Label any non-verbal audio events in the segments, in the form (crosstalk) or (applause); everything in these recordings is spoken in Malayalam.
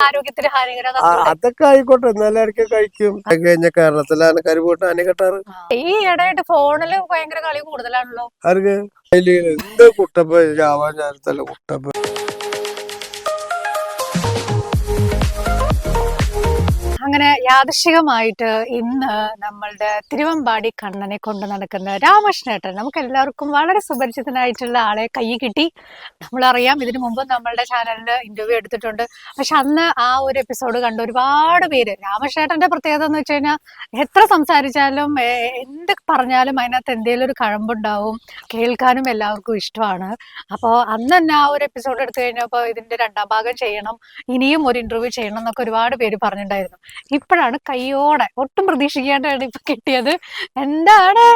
ആരോഗ്യത്തിന് ഹാനികരം ആ, അതൊക്കെ ആയിക്കോട്ടെ. എന്നാലും കഴിക്കും? കഴിഞ്ഞ കേരളത്തിലാണ് കരിപോട്ട് ആന കെട്ടാറ്? ഈ ഇടയായിട്ട് ഫോണിൽ ഭയങ്കര കളി കൂടുതലാണല്ലോ. ആർക്ക്? എന്ത് കുട്ടപ്പ ജാവാൻ ചാരത്തല്ല കുട്ടപ്പ അങ്ങനെ യാദൃശികമായിട്ട് ഇന്ന് നമ്മളുടെ തിരുവമ്പാടി കണ്ണനെ കൊണ്ട് നടക്കുന്ന രാമകൃഷ്ണേട്ടൻ നമുക്ക് എല്ലാവർക്കും വളരെ സുപരിചിതനായിട്ടുള്ള ആളെ കൈ കിട്ടി. നമ്മളറിയാം ഇതിനു മുമ്പ് നമ്മളുടെ ചാനലിൽ ഇന്റർവ്യൂ എടുത്തിട്ടുണ്ട്. പക്ഷെ അന്ന് ആ ഒരു എപ്പിസോഡ് കണ്ട ഒരുപാട് പേര് രാമകൃഷ്ണേട്ടന്റെ പ്രത്യേകത എന്ന് വെച്ച് കഴിഞ്ഞാൽ എത്ര സംസാരിച്ചാലും എന്ത് പറഞ്ഞാലും അതിനകത്ത് എന്തെങ്കിലും ഒരു കഴമ്പുണ്ടാവും. കേൾക്കാനും എല്ലാവർക്കും ഇഷ്ടമാണ്. അപ്പോൾ അന്ന് തന്നെ ആ ഒരു എപ്പിസോഡ് എടുത്തു കഴിഞ്ഞപ്പോൾ ഇതിന്റെ രണ്ടാം ഭാഗം ചെയ്യണം ഇനിയും ഒരു ഇന്റർവ്യൂ ചെയ്യണം എന്നൊക്കെ ഒരുപാട് പേര് പറഞ്ഞിട്ടുണ്ടായിരുന്നു. ഇപ്പോഴാണ് കയ്യോടെ ഒട്ടും പ്രതീക്ഷിക്കാണ്ടാണ് ഇപ്പൊ കിട്ടിയത്. എന്താണ്?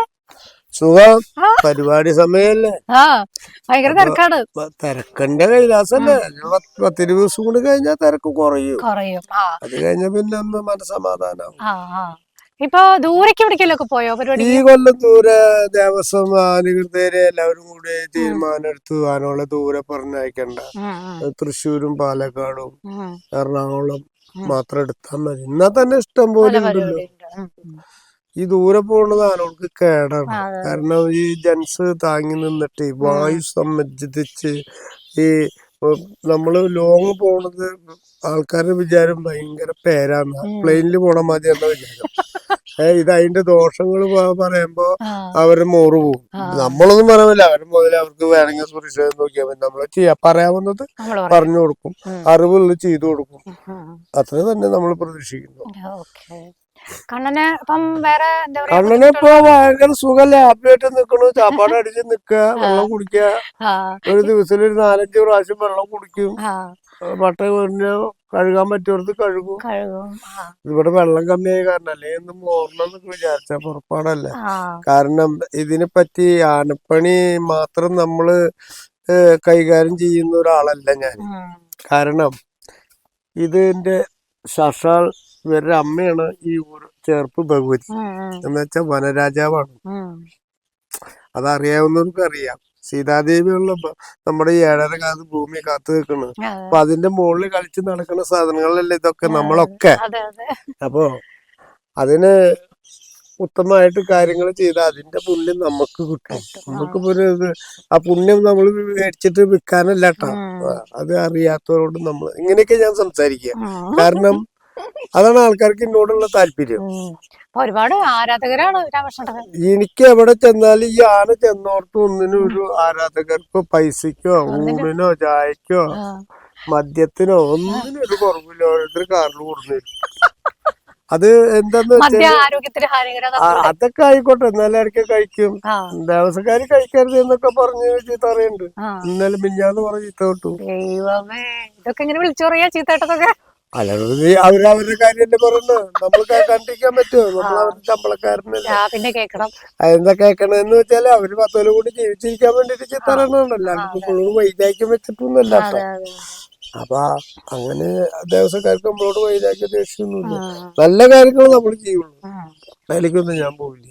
സുഖം. പരിപാടി സമയല്ലേ. ആ ഭയങ്കര തിരക്കാണ്. തിരക്കന്റെ കൈലാസല്ലേ. പത്ത് ദിവസം കൂടി കഴിഞ്ഞാൽ തിരക്ക് കുറയും. കുറയും. അത് കഴിഞ്ഞ പിന്നെ ഒന്ന് ആ ഇപ്പൊ ദൂരേക്ക് എവിടേക്കെങ്കിലൊക്കെ പോയോ പരിപാടി ഈ കൊല്ലം ദൂരെ ദേവസ്വം ആനുകൃതരെ എല്ലാവരും കൂടി തീരുമാനം എടുത്തു. ആനോളെ ദൂരെ പറഞ്ഞയക്കണ്ട. തൃശ്ശൂരും പാലക്കാടും. എറണാകുളം. മാത്രം എടുത്താൽ മതി. എന്നാ തന്നെ ഇഷ്ടം പോലെ ഉണ്ടല്ലോ. ഈ ദൂരെ പോകുന്നത് ആളുകൾക്ക് കേടാണ്. കാരണം ഈ ജൻസ് താങ്ങി നിന്നിട്ട് വായു സംബന്ധിച്ച് ഈ നമ്മൾ ലോങ് പോണത് ആൾക്കാരുടെ വിചാരം ഭയങ്കര പേരാണ് പ്ലെയിനിൽ പോണ മതി എന്ന വിചാരം. ഇത് അതിന്റെ ദോഷങ്ങൾ പറയുമ്പോ അവർ മോറ് പോകും. നമ്മളൊന്നും പറയാമല്ല അവർ മുതൽ അവർക്ക് വേണമെങ്കിൽ സുരക്ഷ നോക്കിയാൽ മതി. നമ്മൾ ചെയ്യാ പറയാവുന്നത്. പറഞ്ഞു കൊടുക്കും. അറിവുള്ള ചെയ്തു കൊടുക്കും. അത്ര തന്നെ നമ്മൾ പ്രതീക്ഷിക്കുന്നു. കണ്ണന് ഇപ്പം വേറെ എന്താ പറയാ കണ്ണനെ ഇപ്പൊ ഭയങ്കര സുഖല്ലേ? ഹാപ്പിയായിട്ട് നിക്കണു. ചാപ്പാട് അടിച്ച് നിക്ക വെള്ളം കുടിക്ക. ഒരു ദിവസത്തിൽ ഒരു നാലഞ്ച് പ്രാവശ്യം വെള്ളം കുടിക്കും. പട്ട കഴുകാൻ പറ്റിയവർക്ക് കഴുകും. ഇവിടെ വെള്ളം കമ്മിയായ കാരണം അല്ലേ? ഒന്നും മോറണം എന്നൊക്കെ വിചാരിച്ച പുറപ്പാടല്ലേ കാരണം ഇതിനെ പറ്റി ആനപ്പണി മാത്രം നമ്മൾ കൈകാര്യം ചെയ്യുന്ന ഒരാളല്ല ഞാൻ. കാരണം കാരണം ഇതിന്റെ ശാഷാൽ ഇവരുടെ അമ്മയാണ് ഈ ഊർ ചേർപ്പ് ഭഗവതി. എന്ന് വെച്ചാൽ വനരാജാവാണ്. അതറിയാവുന്നവർക്ക് അറിയാം സീതാദേവിയുള്ള ഉള്ള നമ്മുടെ ഈ ഏഴര കാലത്ത് ഭൂമി കാത്തു അതെ, അപ്പൊ അതിന്റെ മുകളിൽ കളിച്ച് നടക്കുന്ന സാധനങ്ങളല്ലേ ഇതൊക്കെ നമ്മളൊക്കെ. അപ്പോ അതിന് ഉത്തമമായിട്ട് കാര്യങ്ങൾ ചെയ്താൽ അതിന്റെ പുണ്യം നമുക്ക് കിട്ടും. നമുക്ക് ഒരു ആ പുണ്യം നമ്മൾ മേടിച്ചിട്ട് വിൽക്കാനല്ല കേട്ടോ. അത് അറിയാത്തവരോട് നമ്മൾ ഇങ്ങനെയൊക്കെ ഞാൻ സംസാരിക്കുക കാരണം അതാണ് ആൾക്കാർക്ക് എന്നോടുള്ള താല്പര്യം. ഒരുപാട് ആരാധകരാണ് എനിക്ക് എവിടെ ചെന്നാലും ഈ ആന ചെന്നോർത്ത് ഒന്നിനും ഒരു ആരാധകർക്കോ പൈസക്കോ ഊണിനോ ചായക്കോ മദ്യത്തിനോ ഒന്നിനും ഒരു കുറവില്ല. ഓരോരുത്തർ കാറിൽ കൊടുത്തു (laughs) അത് എന്താന്ന് അതൊക്കെ ആയിക്കോട്ടെ. എന്നാലും ഇടയ്ക്ക് കഴിക്കും? ആ. ദേവസ്വക്കാര് കഴിക്കരുത് എന്നൊക്കെ പറഞ്ഞ് ചീത്ത അറിയുന്നുണ്ട് ആ. ഇന്നലെ മിഞ്ഞാന്ന് പറഞ്ഞ് ചീത്ത കിട്ടും. ഇതൊക്കെ ഇങ്ങനെ വിളിച്ചു പറയാ ചീത്തേട്ടതൊക്കെ അല്ലാതെ അവരവരുടെ കാര്യമല്ലേ പറയുന്നത്? നമ്മൾക്ക് കണ്ടിരിക്കാൻ പറ്റുമോ? നമ്മൾ അവരുടെ ശമ്പളക്കാരനല്ലേ. പിന്നെ കേക്കണം. അതെന്താ കേക്കണെന്ന് വെച്ചാൽ അവർ പത്തോല കൂടി ജീവിച്ചിരിക്കാൻ വേണ്ടിട്ട് അല്ലാണ്ട് ഫുള്ള് വൈരാഗ്യം വെച്ചിട്ടൊന്നുമല്ല അപ്പൊ. അങ്ങനെ ദേവസ്വക്കാർക്ക് നമ്മളോട് വൈരാഗ്യ ദേഷ്യമൊന്നുമില്ല. നല്ല കാര്യങ്ങൾ നമ്മൾ ചെയ്യുള്ളൂ. ഉം, ഞാൻ പോവില്ല.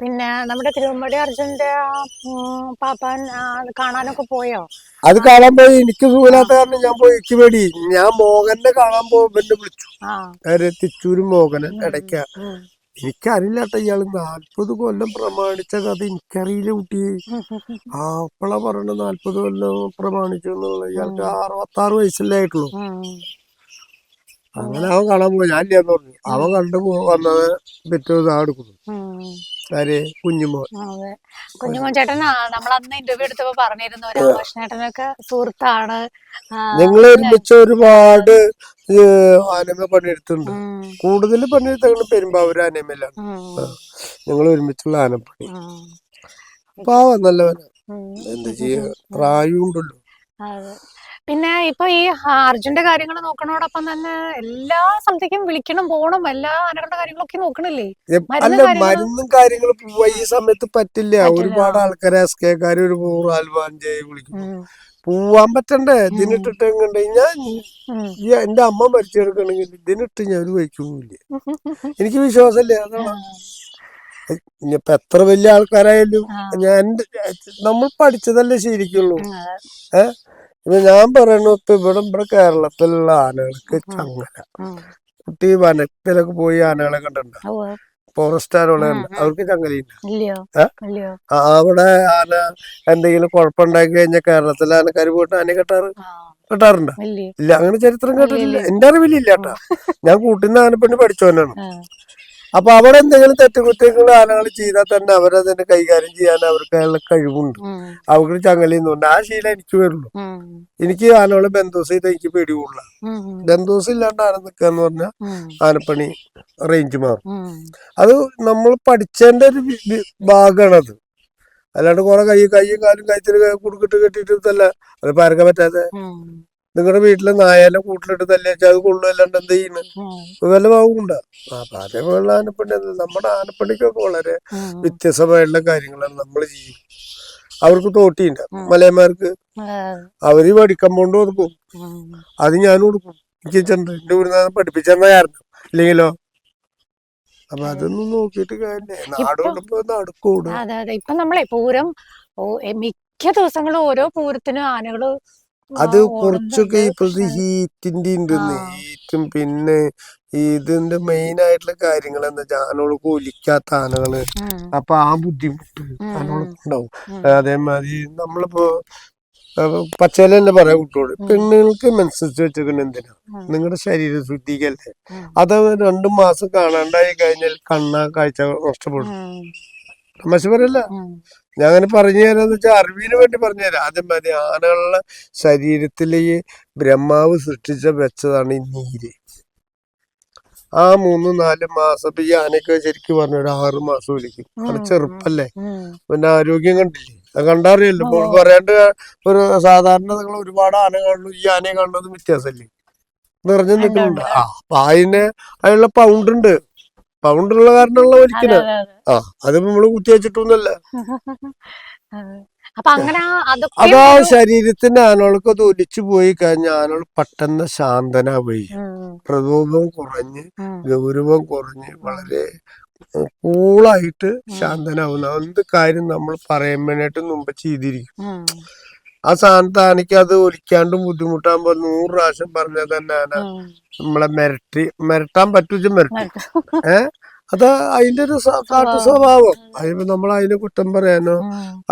പിന്നെ നമ്മുടെ തിരുവമ്പടി അർജുന്റെ പാപ്പാൻ കാണാനൊക്കെ പോയോ? അത് കാണാൻ പോയി. എനിക്ക് സുഖമില്ലാത്ത കാരണം ഞാൻ പോയി. എനിക്ക് പേടി. ഞാൻ മോഹനെ കാണാൻ പോകുമ്പോ എന്നെ വിളിച്ചു. തിച്ചൂരും മോഹനൻ ഇടയ്ക്ക. എനിക്കറിയില്ല കേട്ടോ ഇയാൾ നാല്പത് കൊല്ലം പ്രമാണിച്ച കഥ എനിക്കറിയില്ല കുട്ടി. (laughs) ആ അപ്പളാ പറഞ്ഞ നാല്പത് കൊല്ലം പ്രമാണിച്ചു എന്നുള്ള ഇയാൾക്ക് അറുപത്താറ് വയസ്സല്ലേ ആയിട്ടുള്ളൂ. അങ്ങനെ അവൻ കാണാൻ പോയി. ഞാൻ ഇല്ലാന്ന് പറഞ്ഞു. അവൻ കണ്ടു വന്നത് പിറ്റേ ദിവസം എടുക്കുന്നു. ആര്? കുഞ്ഞുമോൻ. കുഞ്ഞുമോൻ ചേട്ടൻ നമ്മൾ അന്ന് ഇന്റർവ്യൂ എടുത്തപ്പോ പറഞ്ഞിരുന്നു രാമകൃഷ്ണേട്ടനൊക്കെ സുഹൃത്താണ്. ആ, ഞങ്ങൾ ഒരുമിച്ച് ഒരുപാട് ആനമ പണിയെടുത്തിട്ടുണ്ട്. കൂടുതൽ പണിയെടുത്തത് പെരുമ്പാവൂർ ആനമയിലാണ് ഞങ്ങൾ ഒരുമിച്ചുള്ള ആനപ്പണി. പാവം നല്ലവനാ. എന്താ ചെയ്യാ? പ്രായം ഉണ്ടല്ലോ പിന്നെ ഇപ്പൊ ഈ അർജുന്റെ കാര്യങ്ങൾ നോക്കണോടൊപ്പം തന്നെ എല്ലാ സ്ഥലത്തേക്കും വിളിക്കണം പോണം എല്ലാ ആനകളുടെ കാര്യങ്ങളൊക്കെ നോക്കണില്ലേ? അല്ല? മരുന്നും കാര്യങ്ങളും ഈ സമയത്ത് പറ്റില്ല. ഒരുപാട് ആൾക്കാരെ എസ് കെക്കാര് ഒരു നൂറ് ആൽവാഞ്ചായി വിളിക്കും ഉം, പോവാൻ പറ്റണ്ടേ? ഇതിനിട്ടിട്ട് ഞാൻ. ഈ എന്റെ അമ്മ മരിച്ചെടുക്കണെങ്കിൽ ഇതിനിട്ട് ഞാൻ ഒരു വയ്ക്കുന്നില്ല (laughs) എനിക്ക് വിശ്വാസമില്ല. അതാണ്. ഇനിയിപ്പൊ എത്ര വലിയ ആൾക്കാരായാലും ഞാൻ നമ്മൾ പഠിച്ചതല്ലേ ശരിക്കുള്ളൂ. ഏഹ് ഇപ്പൊ ഞാൻ പറയണു ഇപ്പൊ ഇവിടെ ഇവിടെ കേരളത്തിലുള്ള ആനകൾക്ക് ചങ്ങല. കുട്ടി വനത്തിലൊക്കെ പോയി ആനകളെ കണ്ടിട്ടുണ്ട്? ഉവ്വ്. ഫോറസ്റ്റ് ആനകളെ ഉം, ഉം. അവർക്ക് ചങ്ങലയില്ല? അവിടെ ആന എന്തെങ്കിലും കുഴപ്പമുണ്ടാക്കി കഴിഞ്ഞാൽ കേരളത്തിലെ ആനക്കാർ പോയിട്ട് ആന കെട്ടാറ്? കെട്ടാറുണ്ട്? ഇല്ല. അങ്ങനെ ചരിത്രം കേട്ടിട്ടില്ല. എന്റെ അറിവിലില്ല കേട്ടാ. ഞാൻ കൂട്ടുന്ന ആനപ്പെണ്ണി പഠിച്ചവനാണ്. അപ്പൊ അവിടെ എന്തെങ്കിലും തെറ്റുകുറ്റങ്ങൾ ആനകൾ ചെയ്താൽ തന്നെ അവരതിനെ കൈകാര്യം ചെയ്യാൻ അവർക്ക് കഴിവുണ്ട്. അവർക്ക് അവർക്ക് ചങ്ങലിന്നുണ്ട് ആ ശീലം എനിക്ക് വരുള്ളൂ. എനിക്ക് ആനകളെ ബന്ധോസ് ചെയ്ത് എനിക്ക് പേടിയുള്ള. ബന്ധോസ് ഇല്ലാണ്ട് ആന നിൽക്കാന്ന് പറഞ്ഞാൽ. ആനപ്പണി റേഞ്ച് മാറും. അത് നമ്മൾ പഠിച്ചതിന്റെ ഒരു ഭാഗമാണ് അത് ഭാഗമാണത് അല്ലാണ്ട് കുറെ കൈ കൈയും കാലും കൈത്തിന് കുടുക്കിട്ട് കെട്ടിയിട്ടല്ല അത് പാരക്കാൻ പറ്റാതെ. നിങ്ങളുടെ വീട്ടിലെ നായാലെ കൂട്ടിലിട്ട് തല്ലിച്ചാൽ അത് കൊള്ളു അല്ലാണ്ട് എന്ത് ചെയ്യുന്നു. വല്ല ഭാഗമുണ്ട് അപ്പൊ അതേപോലുള്ള ആനപ്പണി. നമ്മുടെ ആനപ്പണിക്കൊക്കെ വളരെ. വ്യത്യസ്തമായിട്ടുള്ള കാര്യങ്ങളാണ് നമ്മൾ ചെയ്യും. അവർക്ക് തോട്ടിയുണ്ട്. മലയന്മാർക്ക് അവർ അവർ പഠിക്കമ്പോണ്ട് കൊടുക്കും. അത് ഞാൻ കൊടുക്കും എനിക്ക് ചെണ്ടിന്റെ ഒരു നാളെ പഠിപ്പിച്ചെന്ന കാരണം. ഇല്ലെങ്കിലോ? അപ്പൊ അതൊന്നും നോക്കിയിട്ട് കാര്യമില്ല. നടക്കൂട്. അതെ അതെ. ഇപ്പൊ നമ്മളെ പൂരം മിക്ക ദിവസങ്ങളും ഓരോ പൂരത്തിനും ആനകൾ അത് കുറച്ചൊക്കെ. ഇപ്പോഴത്തെ ഹീറ്റിന്റെ ഉണ്ടെന്ന് ഹീറ്റും പിന്നെ ഇതിന്റെ മെയിൻ ആയിട്ടുള്ള കാര്യങ്ങൾ എന്താ വെച്ചാൽ ആനകൾക്ക് ഒലിക്കാത്ത ആനകൾ അപ്പൊ ആ ബുദ്ധിമുട്ട് ഉം. ആനകൾക്ക് ഉണ്ടാവും. ഉം. അതേമാതിരി നമ്മളിപ്പോ പച്ചല തന്നെ പറയാം കുട്ടിയോട് പെണ്ണുങ്ങൾക്ക് മെൻസസ് വെച്ചേക്കുന്ന എന്തിനാ? നിങ്ങളുടെ ശരീര ശുദ്ധിക്കല്ലേ. അത് രണ്ടു മാസം കാണാണ്ടായി കഴിഞ്ഞാൽ കണ്ണ കാഴ്ച നഷ്ടപ്പെടും. ഉം. ഞാൻ അങ്ങനെ പറഞ്ഞു തരാന്ന് വെച്ചാൽ അറിവിന് വേണ്ടി പറഞ്ഞു തരാം. ആദ്യം മതി. ആനകളുടെ ശരീരത്തിൽ ഈ ബ്രഹ്മാവ് സൃഷ്ടിച്ച വെച്ചതാണ് ഈ നീര്. ആ മൂന്ന് നാല് മാസം ഇപ്പൊ ഈ ആനയ്ക്ക് ശരിക്കും പറഞ്ഞു ഒരു ആറ് മാസം വിളിക്കും. അത് ചെറുപ്പല്ലേ? പിന്നെ ആരോഗ്യം കണ്ടില്ലേ? അത് കണ്ടറിയല്ലോ. ഇപ്പോൾ പറയാണ്ട് ഒരു സാധാരണ നിങ്ങൾ ഒരുപാട് ആന കാണുന്നു ഈ ആനയെ കാണുന്നത് വ്യത്യാസമല്ലേ? നിറഞ്ഞു നിൽക്കുന്നുണ്ട്. ആ അപ്പൊ അതിന് അതിനുള്ള പൗണ്ട് ഉണ്ട് പൗണ്ട് ഉള്ള കാരണമുള്ള അതെ ആ അത് നമ്മൾ കുത്തി വെച്ചിട്ടൊന്നുമല്ല. (laughs) അതാ. ആ- അത് ശരീരത്തിന്റെ ആനകൾക്ക് അത് ഒലിച്ചു പോയി കഴിഞ്ഞാൽ ആനകൾ പെട്ടെന്ന് ശാന്തനാവുകയും. പ്രകോപം കുറഞ്ഞ്. ഗൗരവം കുറഞ്ഞ് വളരെ കൂളായിട്ട് ശാന്തനാവുന്ന എന്ത് കാര്യം നമ്മൾ പറയുമ്പോഴായിട്ട് മുമ്പ് ചെയ്തിരിക്കും. ആ സ്ഥാനത്ത് ആനയ്ക്ക് അത് ഒലിക്കാണ്ടും ബുദ്ധിമുട്ടാകുമ്പോ നൂറ് പ്രാവശ്യം പറഞ്ഞാൽ തന്നെ ആന നമ്മളെ മിരട്ടി മിരട്ടാൻ പറ്റൂച്ച മിരട്ടി. ഏ? അത് അതിന്റെ ഒരു കാട്ടു സ്വഭാവം. അതിപ്പോ നമ്മൾ അതിനെ കുറ്റം പറയാനോ?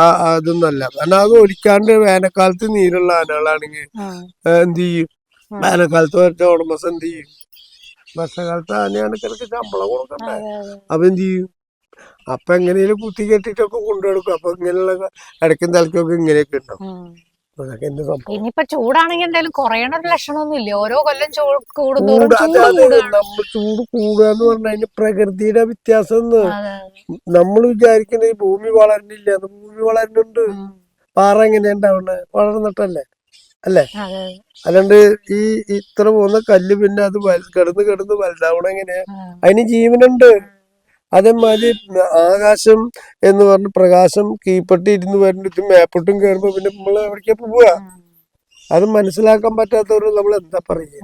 അതൊന്നും അല്ല അതൊന്നല്ല കാരണം അത് ഒലിക്കാണ്ട് വേനൽക്കാലത്ത് നീരുള്ള ആനകളാണെങ്കിൽ എന്ത് ചെയ്യും? വേനൽക്കാലത്ത് വരച്ച ഓണമസം എന്ത് ചെയ്യും? വർഷകാലത്ത് ആനയാണെങ്കിലൊക്കെ ശമ്പളം കൊടുക്കണ്ടേ? അപ്പൊ എന്ത് ചെയ്യും? അപ്പൊ എങ്ങനെയും കുത്തി കെട്ടിട്ടൊക്കെ കൊണ്ടുനടക്കും. അപ്പൊ ഇങ്ങനെയുള്ള ഇടയ്ക്കും തലക്കൊക്കെ ഇങ്ങനെയൊക്കെ ഉണ്ടാവും. ഇനിയിപ്പൊ ചൂടാണെങ്കിൽ എന്തായാലും കുറയണ ഒരു ലക്ഷണമൊന്നും ഇല്ല ഓരോ കൊല്ലം ചൂട് നമ്മൾ ചൂട് കൂടുക എന്ന് പറഞ്ഞാൽ പ്രകൃതിയുടെ വ്യത്യാസം നമ്മൾ വിചാരിക്കുന്ന ഈ ഭൂമി വളരണില്ല ഭൂമി വളരുന്നുണ്ട്. പാറ എങ്ങനെയാ ഉണ്ടാവുന്നത് വളർന്നിട്ടല്ലേ? അല്ലേ? അല്ലാണ്ട് ഈ ഇത്ര പോകുന്ന കല്ല് പിന്നെ അത് കിടന്ന് കിടന്ന് വലുതാവണം എങ്ങനെയാ. അതിന് ജീവനുണ്ട്. അതേമാതിരി ആകാശം എന്ന് പറഞ്ഞ പ്രകാശം കീപ്പെട്ടി ഇരുന്ന് വരുന്ന മേപ്പൊട്ടും കയറുമ്പോ പിന്നെ നമ്മൾ എവിടേക്കാ പോവുക. അത് മനസ്സിലാക്കാൻ പറ്റാത്തവരോട് നമ്മൾ എന്താ പറയുക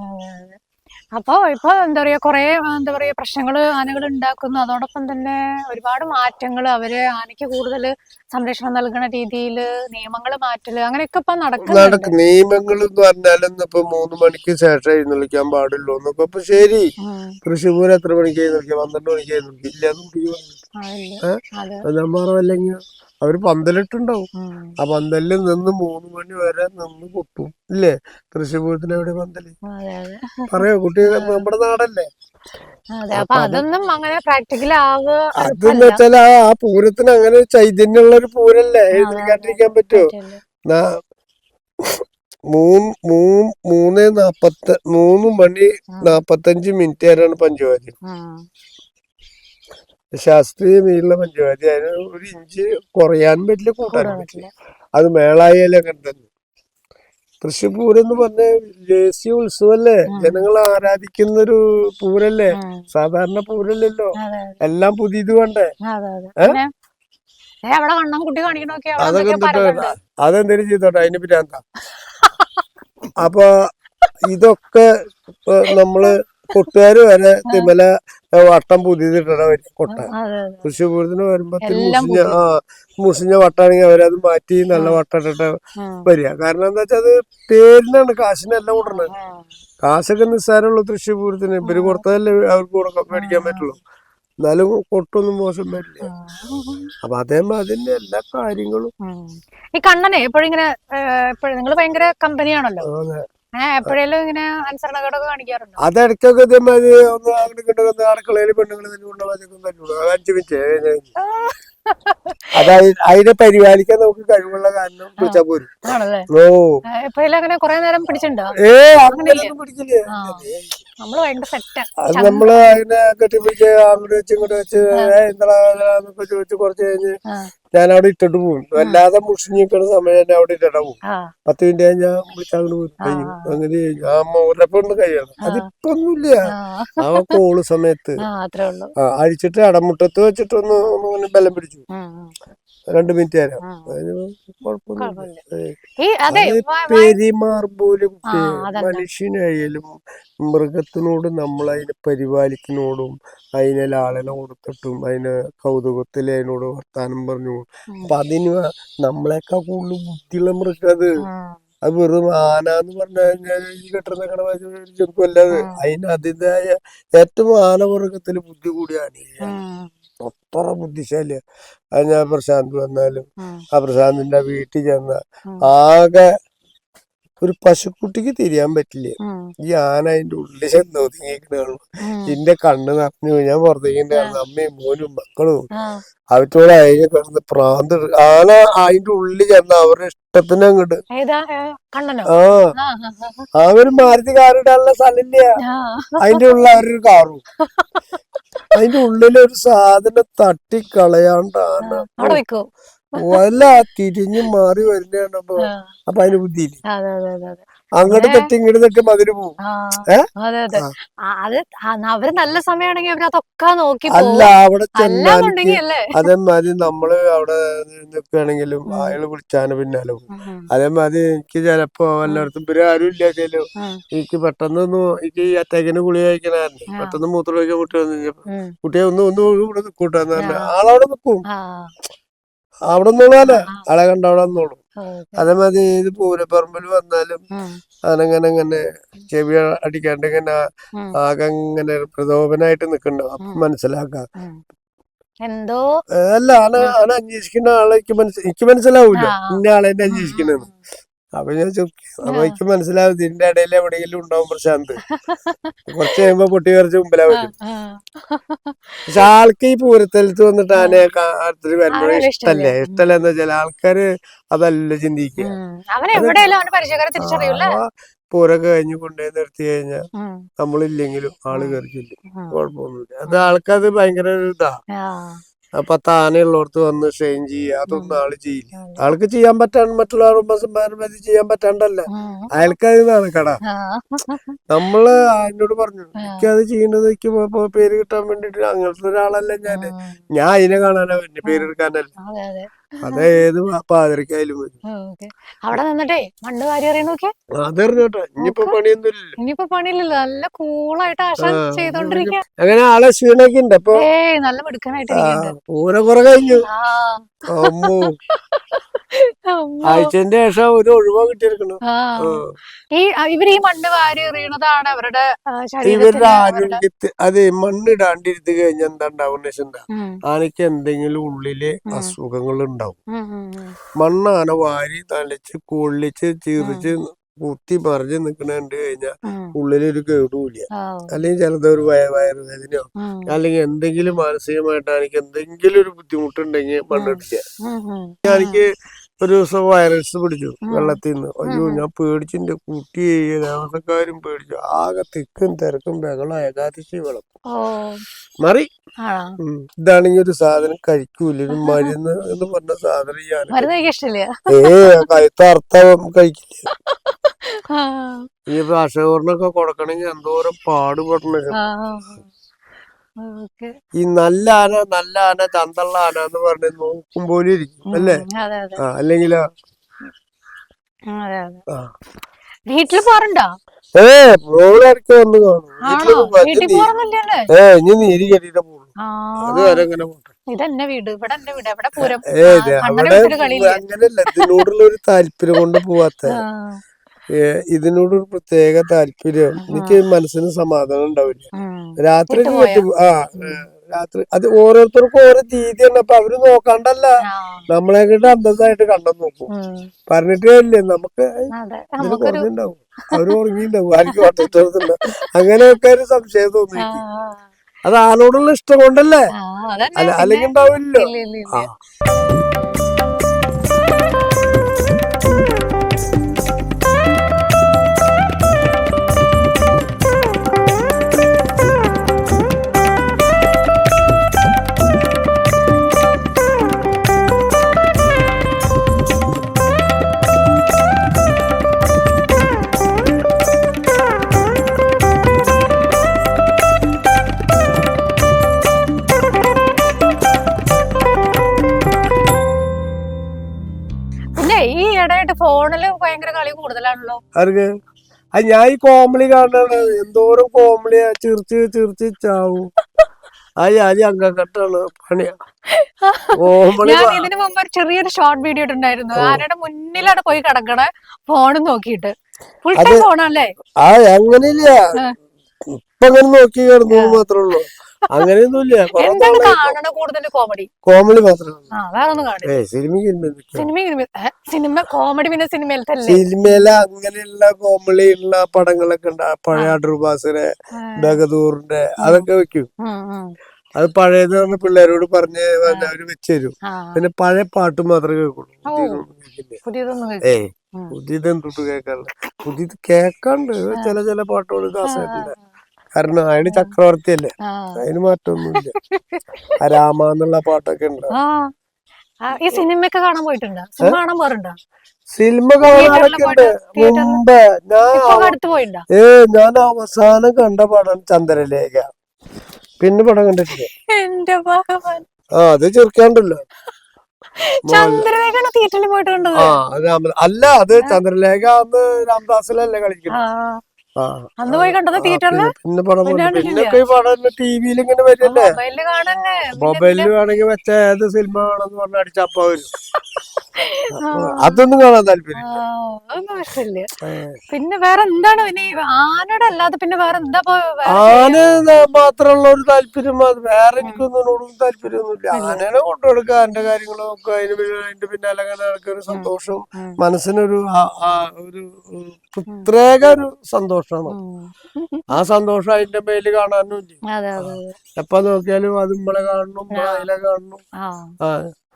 അപ്പൊ ഇപ്പൊ എന്താ പറയാ കൊറേ എന്താ പറയാ പ്രശ്നങ്ങൾ ആനകൾ ഉണ്ടാക്കുന്നു അതോടൊപ്പം തന്നെ ഒരുപാട് മാറ്റങ്ങൾ അവർ ആനയ്ക്ക് കൂടുതൽ സംരക്ഷണം നൽകുന്ന രീതിയിൽ നിയമങ്ങൾ മാറ്റൽ അങ്ങനെയൊക്കെ ഇപ്പൊ നടക്കുന്നുണ്ട്. നടക്കും നിയമങ്ങൾ എന്ന് പറഞ്ഞാലും ഇപ്പൊ മൂന്ന് മണിക്ക് ശേഷം എഴുന്നള്ളിക്കാൻ പാടുള്ളൂ എന്നൊക്കെ ഇപ്പൊ ശരി. തൃശ്ശൂർ എത്ര മണിക്ക് എഴുന്നള്ളിക്കാം? പന്ത്രണ്ട് മണിക്ക് എഴുന്നള്ളിക്കില്ല അല്ലെങ്കിൽ? അതെ അത് ഞാൻ അവർ പന്തലിട്ടുണ്ടാവും. ആ പന്തലിൽ നിന്ന് മൂന്ന് മണി വരെ നിന്ന് കൊട്ടും ഇല്ലേ? തൃശ്ശൂർ പൂരത്തിന് എവിടെ പന്തൽ? പറയോ? കുട്ടി നമ്മുടെ നാടല്ലേ? അതൊന്നും അങ്ങനെ പ്രാക്ടിക്കൽ ആവുക അതെന്ന് വെച്ചാൽ ആ പൂരത്തിന് അങ്ങനെ ചൈതന്യമുള്ള ഒരു പൂരല്ലേ എഴുതിക്കാണ്ടിരിക്കാൻ പറ്റുമോ മൂന്ന് മൂന്ന് മൂന്ന് നാപ്പത്തി മൂന്ന് മണി നാപ്പത്തഞ്ച് മിനിറ്റ് വരെയാണ് പഞ്ചവാദ്യം ഉം. മീനുള്ള പഞ്ചവാദ്യം അതിന് ഒരു ഇഞ്ച് കുറയാൻ പറ്റില്ല കൂട്ടാൻ പറ്റില്ല. അത് മേളായാലും അങ്ങനെ തന്നെ. തൃശ്ശൂർ പൂരെന്ന് പറഞ്ഞ ദേശീയ ഉത്സവല്ലേ? ജനങ്ങൾ ആരാധിക്കുന്ന ഒരു പൂരല്ലേ സാധാരണ പൂരല്ലല്ലോ. എല്ലാം പുതിയത് വേണ്ടേ അതൊക്കെ. അതെന്തേലും ചെയ്തോട്ടെ? അതിന് പിരാന്ത (laughs) അപ്പൊ ഇതൊക്കെ നമ്മൾ കൂട്ടുകാർ വരെ തിമല വട്ടം പുതിയതിട്ടണ വരും കൊട്ട. അതെ അതെ. തൃശ്ശൂർ പൂരത്തിന് വരുമ്പോ മുഷിഞ്ഞ ആ മുഷിഞ്ഞ വട്ടാണെങ്കിൽ അവരത് മാറ്റി നല്ല വട്ടം ഇട്ടിട്ട് വരിക. കാരണം എന്താ വെച്ചാൽ അത് പേരിനാണ് കാശിനെല്ലാം ഉം. കാശൊക്കെ നിസ്സാരമുള്ളൂ തൃശ്ശൂർ പൂരത്തിന് ഇവർ കൊടുത്തതല്ലേ അവർക്ക് കൊടുക്കാൻ മേടിക്കാൻ പറ്റുള്ളൂ. എന്നാലും കൊട്ടൊന്നും മോശം വരില്ല. അപ്പൊ അതേമാതിരി എല്ലാ കാര്യങ്ങളും. ഈ കണ്ണനെ എപ്പോഴും ഇങ്ങനെ നിങ്ങൾ ഭയങ്കര കമ്പനിയാണല്ലോ. അതെ. ഏഹ് എപ്പോഴേലും ഇങ്ങനെ അനുസരണക്കേടൊക്കെ കാണിക്കാറുണ്ടോ? അതിടയ്ക്കൊക്കെ ഇതേമാതിരി ഒന്ന് അങ്ങോട്ട് കിട്ടുന്ന അടുക്കളയിൽ പെണ്ണുങ്ങൾ തന്നെ കൊണ്ടുപോകാൻ പറ്റുള്ളൂ അത് അഞ്ചു മിനിറ്റ് അതിനെ പരിപാലിക്കാൻ നമുക്ക് കഴിവുള്ള കാരണം പോരും. ഓ. അങ്ങനെ കുറെ നേരം പിടിച്ചിട്ടുണ്ടോ? ഏ അങ്ങനെയൊന്നും പിടിക്കില്ലേ? ആ. നമ്മൾ അത് അതിനെ കെട്ടിപ്പിടിച്ച് അങ്ങോട്ട് വെച്ച് ഇങ്ങോട്ട് വെച്ച് എന്താ ചോദിച്ച് കുറച്ച് കഴിഞ്ഞ് ഞാൻ അവിടെ ഇട്ടിട്ട് പോകും. വല്ലാതെ മുഷിഞ്ഞിരിക്കുന്ന സമയം ഞാൻ അവിടെ ഇട്ടിട്ട് പോകും. പത്ത് മിനിറ്റ് കഴിഞ്ഞാൽ ഞാൻ വിളിച്ചങ്ങോട്ട് പോയി. കഴിയും അങ്ങനെ. ആ മോരപ്പൊണ്ട് കഴിയണം അതിപ്പോ ഒന്നുമില്ല ആ. ആ കോൾ സമയത്ത് അഴിച്ചിട്ട് അടമുട്ടത്ത് വെച്ചിട്ടൊന്ന് ബലം പിടിച്ചു. രണ്ട് മിനിറ്റ് തരാം. പെരുമാറുമ്പോലും മനുഷ്യനായാലും മൃഗത്തിനോട് നമ്മൾ അതിനെ പരിപാലിക്കുന്നോടും അതിനെ ലാളന കൊടുത്തിട്ടും അതിനെ കൗതുകത്തിൽ അതിനോട് വർത്താനം പറഞ്ഞു. അപ്പൊ അതിന് നമ്മളെക്കാൾ കൂടുതൽ ബുദ്ധിയുള്ള മൃഗം അത്. അത് വെറും ആന എന്ന് പറഞ്ഞാൽ കെട്ടുന്ന കടവാചകം അല്ലാതെ അതിന് അതിന്റെതായ ഏറ്റവും ആനവർഗത്തിൽ ബുദ്ധി കൂടിയാണ് ആന. അത്ര ബുദ്ധിശാലിയ. അത് ഞാൻ പ്രശാന്ത് വന്നാലും ആ. പ്രശാന്തിന്റെ വീട്ടിൽ ചെന്ന ആകെ ഒരു പശുക്കുട്ടിക്ക് തിരിയാൻ പറ്റില്ല? ഈ ആന അതിന്റെ ഉള്ളിൽ ചെന്ന് ഒതുങ്ങിയിരിക്കണു ഉം. എന്റെ കണ്ണ് നിറഞ്ഞു ഞാൻ പുറത്തേക്ക് ഉണ്ടായിരുന്നു അമ്മയും മോനും മക്കളും അവറ്റോടെ അതിനെ കിടന്ന് പ്രാന്ത് ആന അതിന്റെ ഉള്ളിൽ ചെന്ന അവരുടെ ഇഷ്ടത്തിന് അങ്ങോട്ട് ആ. ആ, ഒരു മാരുതി കാറിടാനുള്ള സ്ഥലമില്ല അതിന്റെ ഉള്ളിൽ അവരൊരു കാറും. (laughs) അതിന്റെ ഉള്ളിൽ ഒരു സാധനം തട്ടിക്കളയാണ്ടാണ്. വല്ല തിരിഞ്ഞു മാറി വരുന്നതാണപ്പോ അപ്പൊ അപ്പൊ അതിന് ബുദ്ധിയില്ല? അങ്ങോട്ട് തെറ്റി ഇങ്ങോട്ട് തെറ്റി മതിന് പോകും അതെ അതെ. അത് അവർ നല്ല സമയമാണെങ്കിൽ അവർ അതൊക്കെ നോക്കി അല്ല അവിടെ അതേമാതിരി നമ്മൾ അവിടെ നിൽക്കുകയാണെങ്കിലും. അയാൾ വിളിച്ചാണ് പിന്നാലെ പോകും അതേമാതിരി എനിക്ക് ചിലപ്പോ എല്ലായിടത്തും ഇവർ ആരും ഇല്ലാച്ചാലും ഉം, എനിക്ക് പെട്ടെന്ന് ഒന്ന് എനിക്ക് ഈ അറ്റാക്കിന് ഗുളി കഴിക്കണായിരുന്നു. പെട്ടെന്ന് മൂത്രം ഒഴിക്കാൻ കുട്ടി വന്നു കുട്ടിയെ ഒന്ന് ഒന്ന് ഇവിടെ നിൽക്കൂട്ടെന്ന് പറഞ്ഞു. ആളവിടെ നിൽക്കും അവിടെ നിന്നോളാലേ ആ. ആളെ കണ്ട അവിടെ നിന്നോളും. അതേമാതിരി ഏത് പൂരപ്പറമ്പിൽ വന്നാലും ഉം, അവനങ്ങനെ അങ്ങനെ ചെവി അടിക്കാണ്ട് ഇങ്ങനെ ആകെ ഇങ്ങനെ പ്രലോഭനായിട്ട് നിക്കണ്ടാവും അപ്പൊ മനസ്സിലാക്കാം. എന്തോ? അല്ല അന അന അന്വേഷിക്കുന്ന ആളെ എനിക്ക് മനസ്സി മനസ്സിലാവൂല. ഇന്ന ആളെ അന്വേഷിക്കണെന്ന്. അപ്പൊ ഞാൻ അപ്പൊ. എനിക്ക് മനസ്സിലാവും ഇതിന്റെ ഇടയിൽ എവിടെയെങ്കിലും ഉണ്ടാവും പ്രശാന്ത്. (laughs) കുറച്ച് കഴിയുമ്പോ പൊട്ടി കുറച്ച് മുമ്പിലാ ആ, വരും. ആ. പക്ഷെ ആൾക്ക് ഈ പൂരത്തലത്ത് വന്നിട്ട് ആനയെ അടുത്തൊരു വരുമ്പോൾ ഇഷ്ടല്ലേ? ഇഷ്ടല്ലേ? എന്താ വെച്ചാൽ ആൾക്കാര് അതല്ല ചിന്തിക്കുക. പൂര കഴിഞ്ഞു പൂരൊക്കെ കൊണ്ടുപോയി നിർത്തി കഴിഞ്ഞാൽ നമ്മളില്ലെങ്കിലും ആൾ കയറിക്കില്ല. കുഴപ്പമൊന്നുമില്ല. അത് ആൾക്കത് ഭയങ്കര ഒരു ഇതാ. ആ, അപ്പൊ താനുള്ളടത്ത് വന്ന് ഷെയിൻ ചെയ്യുക. അതൊന്നും ആൾ ചെയ്യില്ല. ആൾക്ക് ചെയ്യാൻ പറ്റാണ്ട് മറ്റുള്ള കുടുംബസന്മാരും ചെയ്യാൻ പറ്റാണ്ടല്ല. അയാൾക്കതിന്നാണ് ആ, നമ്മൾ എന്നോട് പറഞ്ഞു എനിക്ക് അത് ചെയ്യുന്നത് എനിക്ക് പേര് കിട്ടാൻ വേണ്ടിട്ട് അങ്ങനത്തെ ഒരാളല്ല ഞാൻ. ഞാൻ അതിനെ കാണാനാ പേരെടുക്കാനല്ല പേര് എടുക്കാനല്ല. അതെ (laughs) ഏത് പാതിരക്കായാലും വരും അവിടെ നിന്നിട്ടേ മണ്ണ് വാരി എറിയണ നോക്കിയേ? അതറിഞ്ഞോട്ടെ ഇനിയിപ്പോ പണിയൊന്നുമില്ലല്ലോ. ഇനിയിപ്പോ പണിയില്ലല്ലോ. നല്ല കൂളായിട്ട് ആശാൻ ചെയ്തോണ്ടിരിക്കുക അങ്ങനെ ആളെ ക്ഷീണൊക്കെ ഉണ്ട് അപ്പൊ നല്ല മിടുക്കനായിട്ട് പൂര കുറെ കഴിഞ്ഞു. അമ്മോ. (laughs) ആഴ്ചന്റെ ശേഷം ഒരു ഒഴിവ് കിട്ടിയിരിക്കണു. ഈ ഇവർ ഈ മണ്ണ് വാരി എറിയണതാണ് അവരുടെ ഇവരുടെ ശരീരത്തിന് അവരുടെ ആരോഗ്യത്തെ അതെ മണ്ണിടാണ്ടിരുത്തി കഴിഞ്ഞാൽ എന്താ ഉണ്ടാവുന്ന എന്താ? ആനയ്ക്ക് എന്തെങ്കിലും ഉള്ളിൽ അസുഖങ്ങൾ ഉണ്ടാവും. ഉം, ഉം, ഉം. മണ്ണ് ആന വാരി തലച്ച് കൊള്ളിച്ച് ചീറിച്ച് കുത്തി മറിഞ്ഞ് നിക്കണ കണ്ടു കഴിഞ്ഞാൽ. ഉള്ളിലൊരു കേടുമില്ല അല്ലെങ്കിൽ ചിലത് ഒരു വയ വയറുവേദനയോ അല്ലെങ്കിൽ എന്തെങ്കിലും മാനസികമായിട്ട് എനിക്ക് എന്തെങ്കിലും ഒരു ബുദ്ധിമുട്ടുണ്ടെങ്കിൽ മണ്ണെടുക്കുക. എനിക്ക് ഒരു ദിവസം വൈറസ് പിടിച്ചു വെള്ളത്തിൽ നിന്ന് അയ്യോ ഞാൻ പേടിച്ചു എന്റെ കുട്ടി താമസക്കാരും പേടിച്ചു. ആകെ തിക്കും തിരക്കും ബഹളം ഏകാദശി വെള്ളം മറി. ഇതാണ് ഈ ഇതാണെങ്കിൽ ഒരു സാധനം കഴിക്കൂല. ഒരു മരുന്ന് എന്ന് പറഞ്ഞ സാധനം ഞാൻ ഏ കഴുത്ത അർത്ഥം കഴിക്കില്ല. ഈ ഭാഷകോറിനൊക്കെ കൊടുക്കണമെങ്കിൽ എന്തോരം പാടുപെടണം. ഈ നല്ല ആന നല്ല ആന ചന്തള്ള ആന എന്ന് പറഞ്ഞ് നോക്കും പോലെ ഇരിക്കും അല്ലേ? അല്ലെങ്കിലോ വീട്ടിൽ പോറുണ്ടോ ഏ മോളിടയ്ക്ക് വന്ന് കാണും. വീട്ടിൽ ഏ ഇനി നീര് കെട്ടിട്ട് പോകും ആ. അതുവരെ അങ്ങനെ പോട്ടെ. ഇതെന്നെ വീട് ഇവിടെ എന്റെ വീട്. എവിടെ പൂരം? അങ്ങനെയല്ല ഇതിനോടുള്ള ഒരു താല്പര്യം കൊണ്ട് പോവാത്ത. ആ, ഏ, ഇതിനോട് ഒരു പ്രത്യേക താല്പര്യം. എനിക്ക് മനസ്സിന് സമാധാനം ഉണ്ടാവില്ല. രാത്രി ആ രാത്രി അത് ഓരോരുത്തർക്കും ഓരോ രീതിയാണ്. അപ്പൊ അവർ നോക്കാണ്ടല്ല. നമ്മളെ കിட்ட അന്തസ്സായിട്ട് കണ്ടം നോക്കും. പറഞ്ഞിട്ടേ ഇല്ലേ നമുക്ക് കുറഞ്ഞുണ്ടാവും അവർ ഉറങ്ങിണ്ടാവും ആർക്കും വട്ടത്തുണ്ടാവും അങ്ങനെയൊക്കെ ഒരു സംശയം തോന്നി അത് ആളോടുള്ള ഇഷ്ടം കൊണ്ടല്ലേ? അല്ല അല്ലെങ്കിൽ ഉണ്ടാവില്ലല്ലോ. ഫോണിൽ ഭയങ്കര കളി കൂടുതലാണല്ലോ. ആർക്ക്? അത് ഞാൻ ഈ കോമഡി കാണാണ്. എന്തോരം കോമഡിയാ ചിരിച്ച് ചിരിച്ച് ചാവും. ആ ഞാൻ അങ്കക്കെട്ടാണ് പണിയാ കോമഡി ഞാൻ ഇതിനു മുമ്പ് ഒരു ചെറിയൊരു ഷോർട്ട് വീഡിയോ ഇട്ടുണ്ടായിരുന്നു ആരുടെ മുന്നിലാണ് പോയി കിടക്കണ. ഫോണും നോക്കിയിട്ട്. ഫുൾ ടൈം ഫോണല്ലേ ആ അങ്ങനെയില്ല. ആ. ഇപ്പൊ അങ്ങനെ നോക്കി കിടന്നു മാത്രമേ ഉള്ളൂ. അങ്ങനെയൊന്നുമില്ല. കാണണ കൂടുതൽ കോമഡി കോമഡി മാത്രമേ ഏ? സിനിമ സിനിമ കോമഡി പിന്നെ സിനിമയിലത്തല്ലേ സിനിമയിലെ അങ്ങനെയുള്ള കോമഡി ഉള്ള പടങ്ങളൊക്കെ ഉണ്ട്. പഴയ അടൂർബാസിനെ ബഗദൂറിന്റെ അതൊക്കെ വെക്കും. അത് പഴയത് പറഞ്ഞ പിള്ളേരോട് പറഞ്ഞ് അവർ വെച്ചുതരും. പിന്നെ പഴയ പാട്ട് മാത്രമേ കേൾക്കുള്ളൂ. ഏയ് പുതിയത് എന്തുട്ട് കേൾക്കാറില്ല. പുതിയത് കേൾക്കാണ്ട് ചില ചില പാട്ടുകൾ കാസറ്റില്ല കാരണം അതിന് ചക്രവർത്തി അല്ലേ അതിന് മാറ്റമൊന്നുമില്ല രാമ എന്നുള്ള പാട്ടൊക്കെ ഉണ്ട്. ഈ സിനിമയൊക്കെ കാണാൻ പോയിട്ടുണ്ടോ? സിനിമ കാണാൻ പോറുണ്ടോ സിനിമ കാണാനൊക്കെ ഉണ്ട്. മുമ്പ് ഞാൻ ഏ ഞാൻ അവസാനം കണ്ട പടം ചന്ദ്രലേഖ. പിന്നെ പടം കണ്ടിട്ടില്ല. എന്റെ ഭഗവാൻ. ആ അത് ചെറുക്കാണ്ടല്ലോ. ചന്ദ്രലേഖ തിയേറ്ററിൽ പോയിട്ടുണ്ട് അല്ല അത് ചന്ദ്രലേഖ അന്ന് രാംദാസിലല്ലേ കളിക്കുന്നത്. അന്ന് പോയി കണ്ടത് തിയേറ്ററിൽ പിന്നെ- പിന്നെ പടം പിന്നെ കണ്ടു. കണ്ടിട്ടില്ല. പിന്നൊക്കെ ഈ പടം ടിവിയിൽ ഇങ്ങനെ വരില്ലേ മൊബൈലിൽ വേണമെങ്കിൽ വെച്ച ഏത് സിനിമ ആണെന്ന് പറഞ്ഞ അടിച്ചപ്പ വരും (laughs) അതൊന്നും കാണാൻ താല്പര്യം പിന്നെ വേറെ എന്താണ് പിന്നെ ആനയുടെ അല്ലാതെ പിന്നെ വേറെ എന്താ ആന മാത്രമുള്ള ഒരു താല്പര്യം അത്. വേറെ എനിക്കൊന്നിനോടും താല്പര്യമൊന്നുമില്ല. ആനേനെ കൊണ്ടുകൊടുക്കുക അതിന്റെ കാര്യങ്ങളും നോക്കുക അതിന് അതിന്റെ പിന്നാലെ അല്ലെങ്കിൽ നടക്കുക ഒരു സന്തോഷം. ഉം. മനസ്സിനൊരു ഒരു പ്രത്യേക ഒരു സന്തോഷമാണ്. ആ സന്തോഷം അതിന്റെ മേൽ കാണാനും ഇല്ല എപ്പ. നോക്കിയാലും അത് നമ്മളെ കാണണം അതിലെ കാണണം. ആ.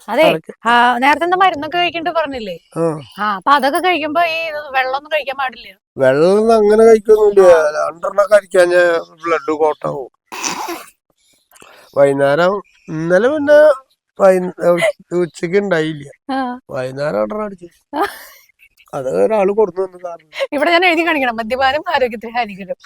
അതെ. ആ, നേരത്തെ എന്താ മരുന്നൊക്കെ കഴിക്കണ്ട് പറഞ്ഞില്ലേ? ആ. അപ്പൊ അതൊക്കെ കഴിക്കുമ്പോ ഈ വെള്ളമൊന്നും കഴിക്കാൻ പാടില്ല. വെള്ളം അങ്ങനെ കഴിക്കൊന്നുമില്ല. രണ്ടെണ്ണം കഴിക്കാൻ ബ്ലഡ് കോട്ടാവും വൈകുന്നേരം ഇന്നലെ പിന്നെ ഉച്ചയ്ക്ക് ഉണ്ടായില്ല. വൈകുന്നേരം രണ്ടെണ്ണം അടിച്ചു. അത് ഒരാൾ കൊടുത്തു ഇവിടെ ഞാൻ എഴുതി കാണിക്കണം. മദ്യപാനം ആരോഗ്യത്തിന് ഹാനികരം.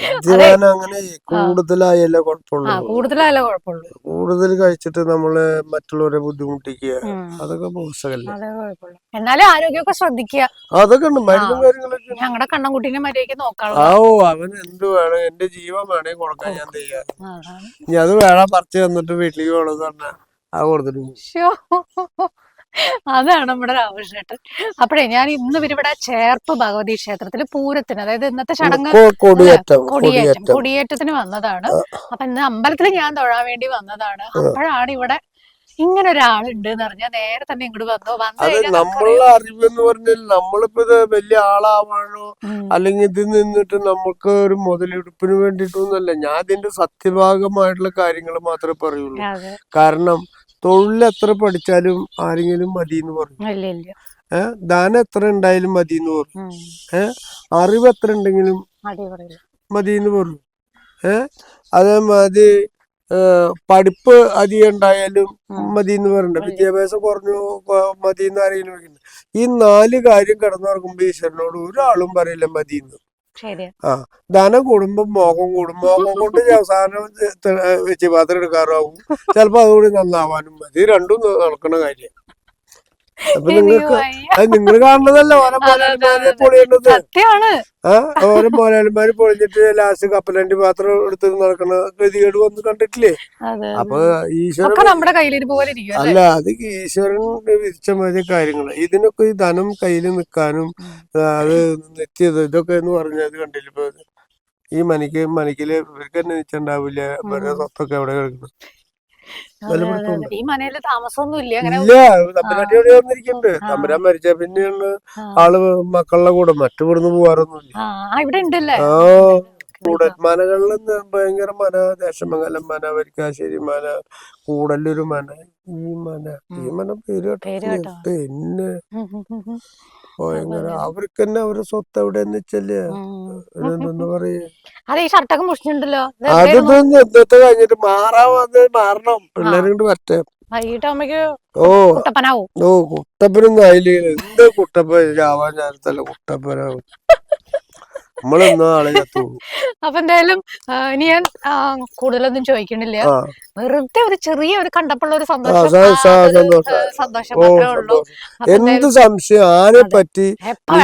മദ്യപാനം അങ്ങനെ കൂടുതലായല്ലേ കുഴപ്പമുള്ളൂ. കൂടുതലായാലേ കുഴപ്പമുള്ളൂ. കൂടുതൽ കഴിച്ചിട്ട് നമ്മൾ മറ്റുള്ളവരെ ബുദ്ധിമുട്ടിക്കുക. അതൊക്കെ മോശമല്ലേ? എന്നാലും ആരോഗ്യമൊക്കെ ശ്രദ്ധിക്കുക. അതൊക്കെ ഉണ്ട്. മരുന്നും കാര്യങ്ങളൊക്കെ. ഞങ്ങളുടെ കണ്ണൻകുട്ടീനെ മര്യാദയ്ക്ക് നോക്കാം ആ ഓ അവൻ എന്ത് വേണം? എന്റെ ജീവൻ വേണേ കൊടുക്കാൻ ഞാൻ അതാണ്. ഇനി അത് വേണം പറിച്ചു തന്നിട്ട് വീട്ടിലേക്ക് വേണമെന്ന് പറഞ്ഞാൽ അത് കൊടുത്തിട്ട്. അതാണ് നമ്മുടെ രാമകൃഷ്ണേട്ടൻ അപ്പഴേ ഞാൻ ഇന്ന് ഇവിടെ ചേർപ്പ് ഭഗവതി ക്ഷേത്രത്തിൽ പൂരത്തിന് അതായത് ഇന്നത്തെ ചടങ്ങ് കൊടിയേറ്റം കൊടിയേറ്റം കൊടിയേറ്റം. കൊടിയേറ്റത്തിന് വന്നതാണ്. അപ്പൊ ഇന്ന് അമ്പലത്തിൽ ഞാൻ തൊഴാൻ വേണ്ടി വന്നതാണ്. അപ്പോഴാണ് ഇവിടെ ഇങ്ങനെ ഒരാളുണ്ട് എന്ന് പറഞ്ഞാൽ നേരെ തന്നെ ഇങ്ങോട്ട് വന്നു. വന്നു നമ്മളെ അറിവെന്ന് പറഞ്ഞാൽ നമ്മളിപ്പോ ഇത് വലിയ ആളാവാനോ അല്ലെങ്കിൽ ഇതിൽ നിന്നിട്ട് നമുക്ക് ഒരു മുതലെടുപ്പിന് വേണ്ടിട്ടൊന്നല്ല ഞാൻ ഇതിന്റെ സത്യഭാഗമായിട്ടുള്ള കാര്യങ്ങൾ മാത്രമേ പറയുള്ളൂ. കാരണം തൊഴിൽ എത്ര പഠിച്ചാലും ആരെങ്കിലും മതി എന്ന് പറഞ്ഞു ഏഹ് ദാനം എത്ര ഉണ്ടായാലും മതി എന്ന് പറഞ്ഞു. ഏഹ് അറിവ് എത്ര ഉണ്ടെങ്കിലും മതി എന്ന് പറഞ്ഞു ഏഹ് അതേമാതിരി പഠിപ്പ് അധികം ഉണ്ടായാലും മതി എന്ന് പറയണ്ട. വിദ്യാഭ്യാസം കുറഞ്ഞു മതി എന്ന് ആരെങ്കിലും ഈ നാല് കാര്യം കിടന്നുറങ്ങുമ്പോ ഈശ്വരനോട് ഒരാളും പറയില്ല മതി എന്ന് ആ ധനം കൂടുമ്പോ മോഹം കൂടും. മോഹം കൊണ്ട് അവസാനം പാത്രം എടുക്കാറാവും. ചിലപ്പോ അതുകൂടി നന്നാവാനും മതി. രണ്ടും നടക്കണ കാര്യം. അപ്പൊ നിങ്ങൾക്ക് നിങ്ങൾ കാണുന്നതല്ല ഓരോ മോലാലിമാരെ പൊളിയേണ്ടത് ഓരോ മോലാലിമാര് പൊളിഞ്ഞിട്ട് ലാസ്റ്റ് കപ്പലണ്ടി മാത്രം എടുത്ത് നടക്കണ ഗതികേട് വന്ന് കണ്ടിട്ടില്ലേ? അപ്പൊ ഈശ്വരൻ നമ്മുടെ അല്ല? അത് ഈശ്വരൻ വിധിച്ച മതി കാര്യങ്ങൾ ഇതിനൊക്കെ ഈ ധനം കയ്യിൽ നിൽക്കാനും അത് നിത്യത് ഇതൊക്കെ എന്ന് പറഞ്ഞത് കണ്ടില്ല ഇപ്പൊ? ഈ മണിക്ക് മനക്കിൽ ഇവർക്ക് തന്നെ നിശ്ചണ്ടാവില്ല ഇവരുടെ സ്വത്തൊക്കെ എവിടെ കിടക്കുന്നു. ഈ മനയിൽ താമസമൊന്നും ഇല്ല അങ്ങനെ ഇല്ല തമ്പുരാട്ടി എവിടെ വന്നിരിക്കുന്നുണ്ട് തമ്പുരാൻ മരിച്ച പിന്നെയാണ്. ആൾ മക്കളുടെ കൂടെ. മറ്റു ഇവിടുന്ന് പോവാറൊന്നുമില്ല ഇവിടെ ഉണ്ടല്ലേ? ആ ഭയങ്കര മന ദേശമംഗലം മന വരിക്കാശ്ശേരി മന കൂടല്ലൊരു മന ഈ മന ഈ മന പേര് കേട്ടോ. പിന്നെ ഭയങ്കര അവർക്ക് തന്നെ അവരുടെ സ്വത്ത് എവിടെയെന്ന് വെച്ചല്ലേ? ഉം. പറയേ പറയാ? അതെ ഈ ഷർട്ടൊക്കെ മുഷിഞ്ഞിട്ടുണ്ടല്ലോ ഇത് അത് എവിടെയായിരുന്നു? ഇന്നത്തെ കഴിഞ്ഞിട്ട് മാറാൻ വന്ന് മാറണം. പിള്ളേരും കൊണ്ട് പറ്റേ ഓ. കുട്ടപ്പനാവും. ഓ കുട്ടപ്പനൊന്നും അതിൽ എന്ത് കുട്ടപ്പൻ? രാവാൻ നേരത്തല്ല കുട്ടപ്പനാവും. അപ്പൊ എന്തായാലും ഇനി ഞാൻ കൂടുതലൊന്നും ചോദിക്കണില്ല. വെറുതെ ഒരു ചെറിയ ഒരു കണ്ടപ്പോഴുള്ള ഒരു സന്തോഷം. സന്തോഷം. എന്ത് സംശയം? ആരെ പറ്റി?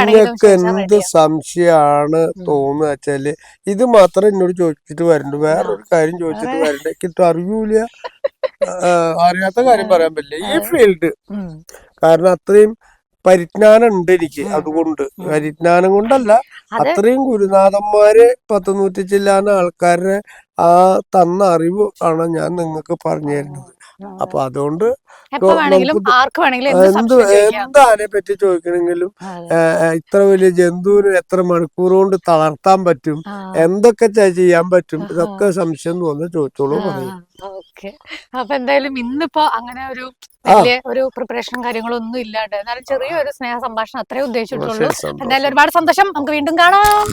നിങ്ങൾക്ക് എന്ത്. സംശയമാണ് തോന്നുക വെച്ചാൽ ഇത് മാത്രം എന്നോട് ചോദിച്ചിട്ട് വരണ്ട. വേറൊരു കാര്യം ചോദിച്ചിട്ട് വരണ്ട. എനിക്കിട്ട് അറിയൂല അറിയാത്ത കാര്യം പറയാൻ പറ്റില്ല. ഈ ഫീൽഡ്. കാരണം അത്രയും പരിജ്ഞാനം ഉണ്ട് എനിക്ക് അതുകൊണ്ട് പരിജ്ഞാനം കൊണ്ടല്ല അത് അത്രയും ഗുരുനാഥന്മാര് പത്ത് നൂറ്റി ചില്ലാന ആൾക്കാരുടെ ആ തന്ന അറിവ് ആണ് ഞാൻ നിങ്ങൾക്ക് പറഞ്ഞു തരുന്നത്. അപ്പൊ അതുകൊണ്ട് എന്ത് എന്താനെ പറ്റി ചോദിക്കണമെങ്കിലും ഇത്ര വലിയ ജന്തുവിന് എത്ര മണിക്കൂർ കൊണ്ട് തളർത്താൻ പറ്റും എന്തൊക്കെ ചെയ്യാൻ പറ്റും ഇതൊക്കെ സംശയം തോന്നുന്നു ചോദിച്ചോളൂ പറയും. ഓക്കെ. അപ്പൊ എന്തായാലും ഇന്നിപ്പോ അങ്ങനെ ഒരു വലിയ ഒരു പ്രിപ്പറേഷനും കാര്യങ്ങളും ഒന്നും ഇല്ലാണ്ട് എന്നാലും ചെറിയൊരു സ്നേഹ സംഭാഷണം അത്രേ ഉദ്ദേശിച്ചിട്ടുള്ളൂ. എന്തായാലും ഒരുപാട് സന്തോഷം. നമുക്ക് വീണ്ടും കാണാം.